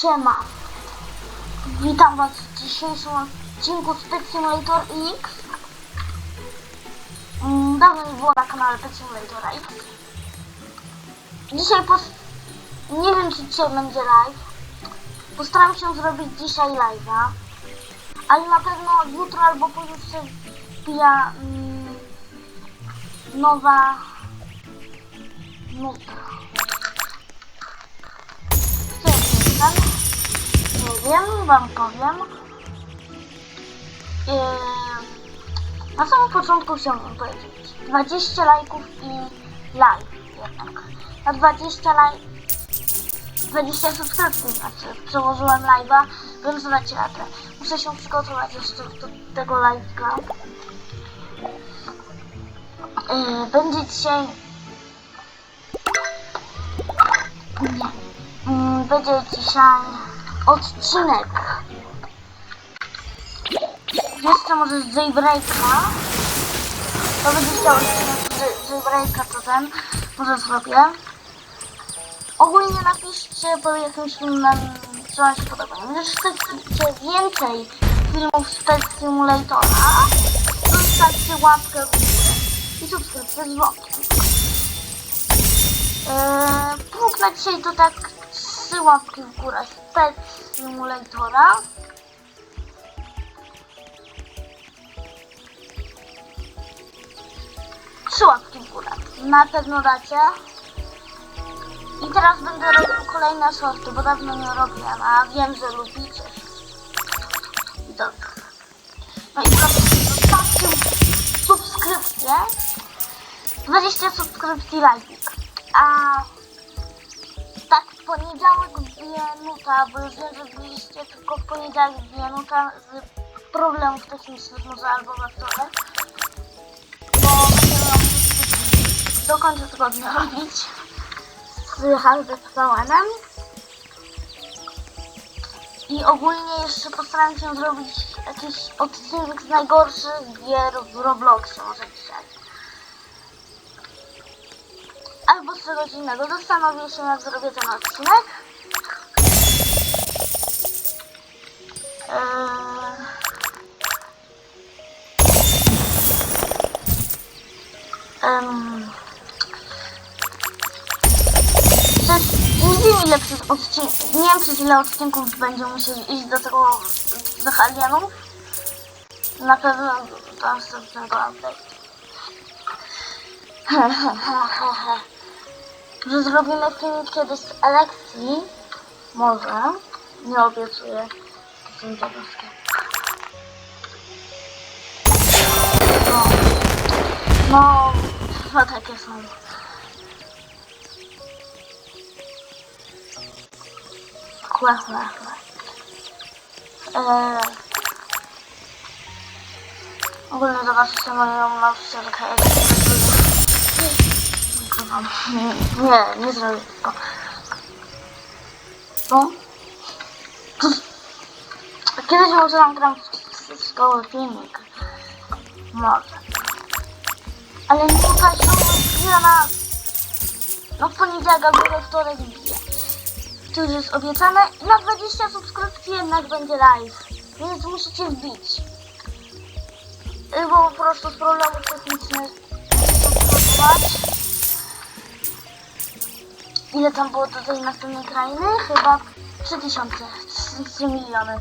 Siema. Witam Was w dzisiejszym odcinku z Simulator X. Mm, Dawno nie było na kanale Pet Simulatora X. Dzisiaj pos... Nie wiem czy dzisiaj będzie live. Postaram się zrobić dzisiaj live'a. Ale na pewno jutro albo pojutrze wbija mm, nowa nuta. Tam? Nie wiem, wam powiem. Yy, na samym początku chciałbym powiedzieć 20 lajków i live jednak. Na 20 lajk 20 subskrypcji, znaczy przełożyłem live'a, wiem, że radę. Muszę się przygotować jeszcze do tego live'a. Yy, będzie dzisiaj... Nie. Będzie dzisiaj odcinek. Jeszcze może z Jaybreaka. To będzie chciał odcinek z Jaybreaka, to ten może zrobię. Ogólnie napiszcie pod jakimś filmem, co wam się podoba. Jeżeli chcecie więcej filmów z Pet Simulatora, to zostawcie łapkę w górę i subskrypcję z dzwonkiem. Eee, na dzisiaj to tak łapki w górę z Pet Simulatora. Trzy łapki w górę. Na pewno dacie. I teraz będę robił kolejne sorty, bo dawno nie robiłem, a wiem, że lubicie. Dobra. No i proszę, zostawcie subskrypcję. 20 subskrypcji lajk. A poniedziałek wbije nuta, bo już wiem, że byliście tylko w poniedziałek wbije nuta z problemów technicznych może albo we wtorek. Bo do końca tygodnia robić z Hardestowem. I ogólnie jeszcze postaram się zrobić jakiś odcinek z najgorszych gier w Robloxie może dzisiaj. Albo z czegoś innego. Zastanowię się jak zrobię ten odcinek. Eee... Nie wiem ile przez odcinek, nie wiem przez ile odcinków będziemy musieli iść do tego do alienów. Na pewno do następnego update. Że zrobimy film kiedyś z elekcji. Może. Nie obiecuję. Ciekawskie. No. No, chyba takie są. Chłe, chłe, chłe. Eee, ogólnie zobaczcie moją nauczycielkę. Nie, nie, nie zrobię tego. No. Kiedyś może nagram z szkoły filmik. Może. Ale nie ukaż się na... No w poniedziałek albo we wtorek bije. To już jest obiecane. Na 20 subskrypcji jednak będzie live. Więc musicie wbić. Y, Bo po prostu z problemów technicznych subskrybować. Ile tam było tej następnej krainy? Chyba 3000. 3 miliony.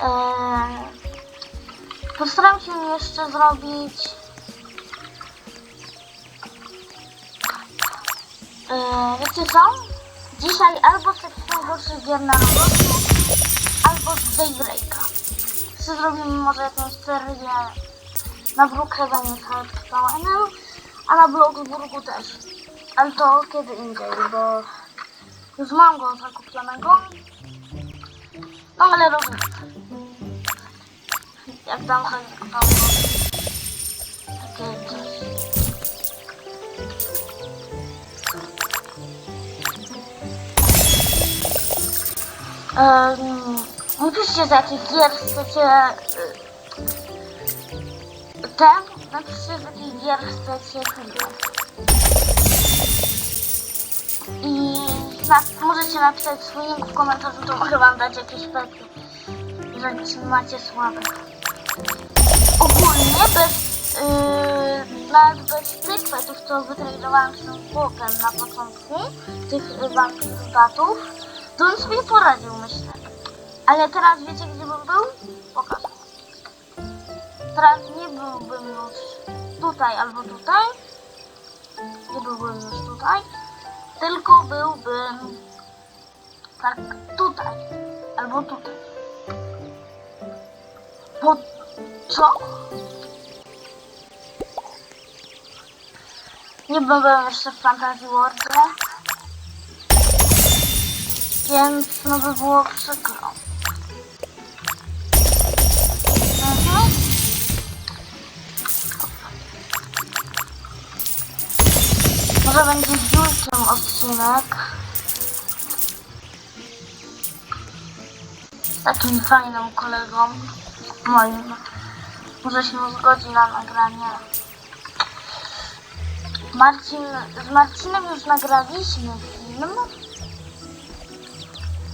Eee, postaram się jeszcze zrobić Eee, wiecie co? Dzisiaj albo sekcję najgorszych gier na Robloxie, albo z Daybreaka. Czy zrobimy może jakąś serię na Brookhaven z Hardcore'em, a na Bloxburgu też. Ale to kiedy indziej, bo już mam go zakupionego. No ale robimy. Jak dam chęć, to takie jakieś Um, napiszcie z jakich gier chcecie ten, napiszcie z jakich gier chcecie filmy. I Na, możecie napisać swój link w komentarzu, to mogę wam dać jakieś pety. Jeżeli macie słabe. Ogólnie bez... Yy, nawet bez tych petów, co wytradowałam się z Bogiem na początku, tych yy, walk datów, to bym sobie poradził, myślę. Ale teraz wiecie, gdzie bym był? Teraz nie byłbym już tutaj albo tutaj. Nie byłbym już tutaj. Tylko byłbym tak tutaj. Albo tutaj. Po co? Nie byłem jeszcze w Fantasy Worldzie. Więc no by było przykro. Może będzie z odcinek. Takim fajnym kolegą moim. Może się zgodzi na nagranie. Marcin, z Marcinem już nagraliśmy film.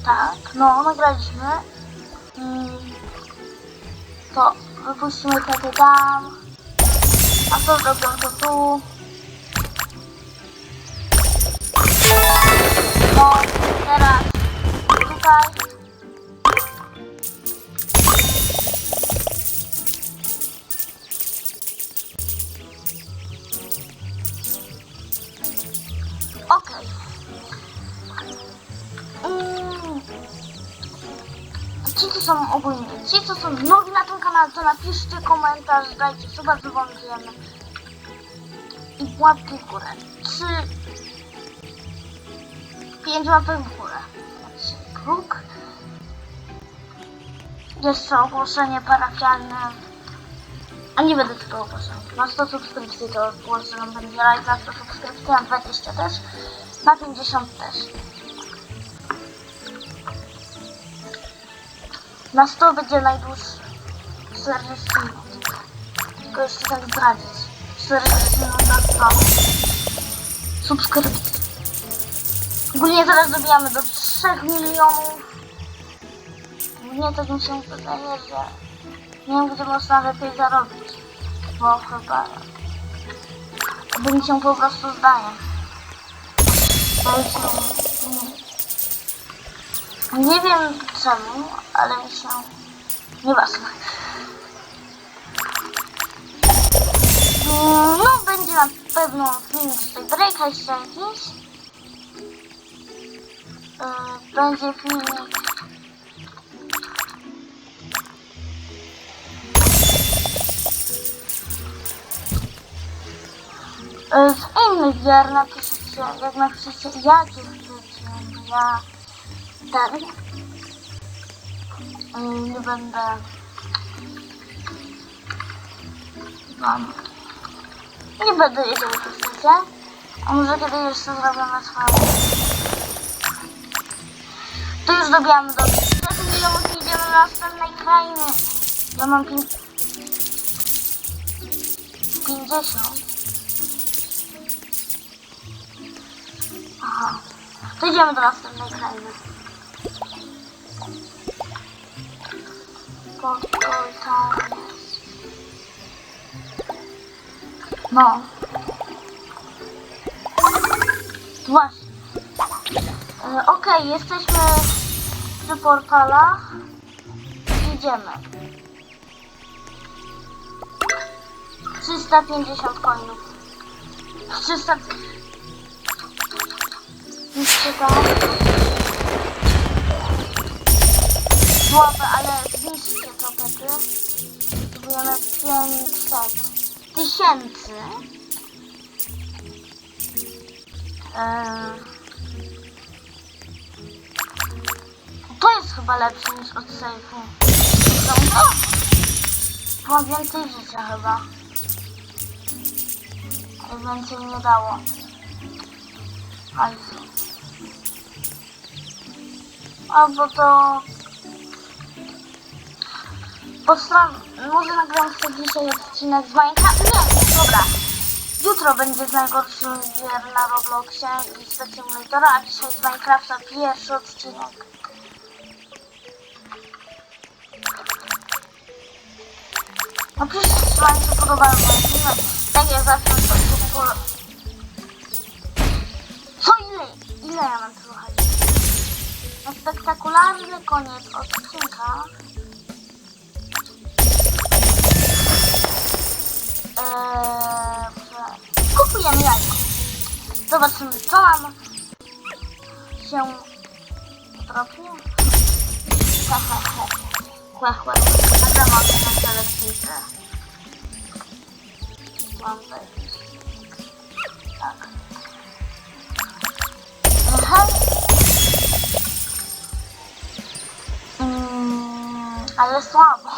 Tak, no nagraliśmy. Mm, to wypuścimy wtedy tam. A co zrobią to tu? No, teraz tutaj. Okej. Mm. Ci, co są ogólnie, ci, co są nowi na tym kanale, to napiszcie komentarz, dajcie suba, żeby wam wiemy. I łapki w górę. Czy 5 łapek w górę. Bóg. Jest to ogłoszenie parafialne. A nie będę tego ogłaszał. Na 100 subskrypcji to ogłoszę, będzie live na 100 subskrypcji, na 20 też, na 50 też. Na 100 będzie najdłuższy. 40 minut. Tylko jeszcze tak zdradzić. 40 minut na 100 subskrypcji. Ogólnie zaraz dobijamy do 3 milionów. Mnie tak mi się wydaje, że nie wiem, gdzie można lepiej zarobić. Bo chyba... Bo mi się po prostu zdaje. Bo się... Nie, nie wiem czemu, ale mi się... Nieważne. Mm, No, będzie na pewno film z tej breaka jeszcze jakiś. Będzie filmik Yy, z innych gier napiszcie, jak napiszecie jakie chcecie, ja yy, nie będę wam nie będę wiedział co chcecie, a może kiedy jeszcze zrobię na to już dobijamy do 4 milionów idziemy do następnej krainy ja mam pięć- 50 Aha. To idziemy do następnej krainy. Jest. No. Właśnie. E, Okej, jesteśmy przy portalach. Idziemy. 350 coinów. 300... Niszcie to. Słabe, ale zniszczcie to pety. Potrzebujemy 500 tysięcy. Eee, To jest chyba lepsze niż od sejfu. No. Mam więcej życia chyba. Ale więcej nie dało. hajsu. Albo to... Postran... Może nagram sobie dzisiaj odcinek z Minecraft? Nie, dobra. Jutro będzie z najgorszych gier na Robloxie i z Simulatora, a dzisiaj z Minecrafta pierwszy odcinek. No przecież Wam się podobają moje filmy. Tak jak zawsze to szybko... Co ile? Ile ja mam słuchać? Na spektakularny koniec odcinka Eee, kupujemy jajko. Zobaczymy, co nam się trafi. Hehehe. Chłe, chłe. Nagram na selekcyjkę. Mam wejść. Tak. Aha. Mm, ale słabo.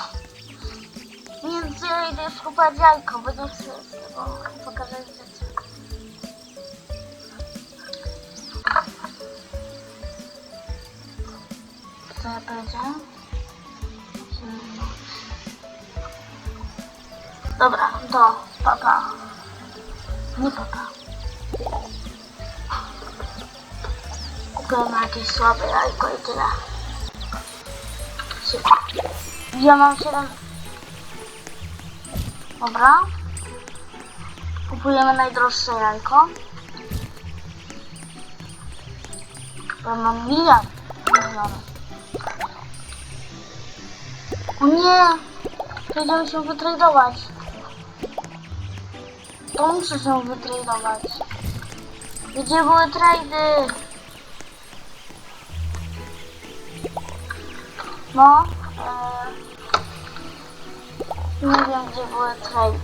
Więc ja idę skupać jajko, bo nie chcę tego pokazać rzeczy. Co ja powiedziałem? Dobra, to papa. Nie papa. Kupujemy jakieś słabe jajko i tyle. Szybko. Ja mam 7 Dobra. Kupujemy najdroższe jajko. Bo mam miliard. miliony. O nie! Będziemy się wytradować. To muszę się wytradować. Gdzie były trady? No. E... Nie wiem, gdzie były trady.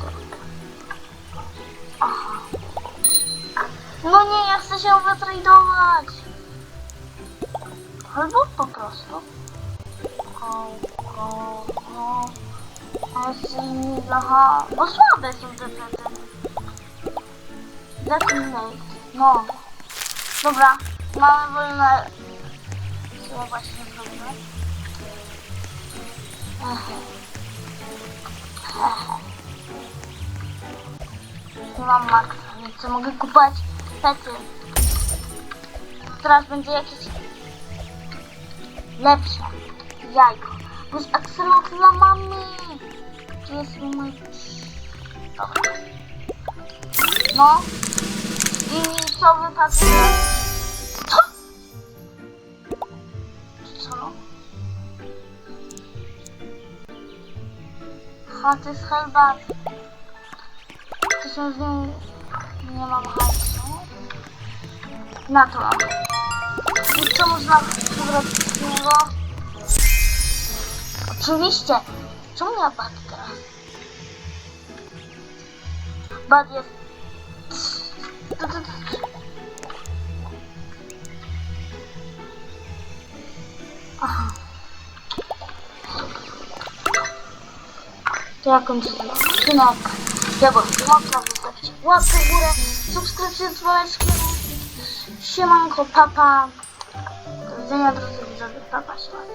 Aha. No nie, ja chcę się wytradować. Albo po prostu. Go, go, go. Aha. Bo słabe są te trady. Detonate. No. Dobra. Mamy wolne... Co ja właśnie? Aha. Tu mam max, więc co mogę kupować pety. Teraz będzie jakieś lepsze jajko. Plus akselot dla mamy. Tu jest mój... Dobra. No. I co wypadnie? Co? Co? Chaty z herbaty. Tysiąc dni nie mam hajsu. Na to mam. I co można wybrać z niego? Oczywiście. Czemu ja bad teraz? Bad jest... To ja kończę ten odcinek. Ja bym mocno zostawcie łapkę w górę, subskrypcję z dzwoneczkiem. Siemanko, papa. Do widzenia drodzy widzowie, papa, siemanko.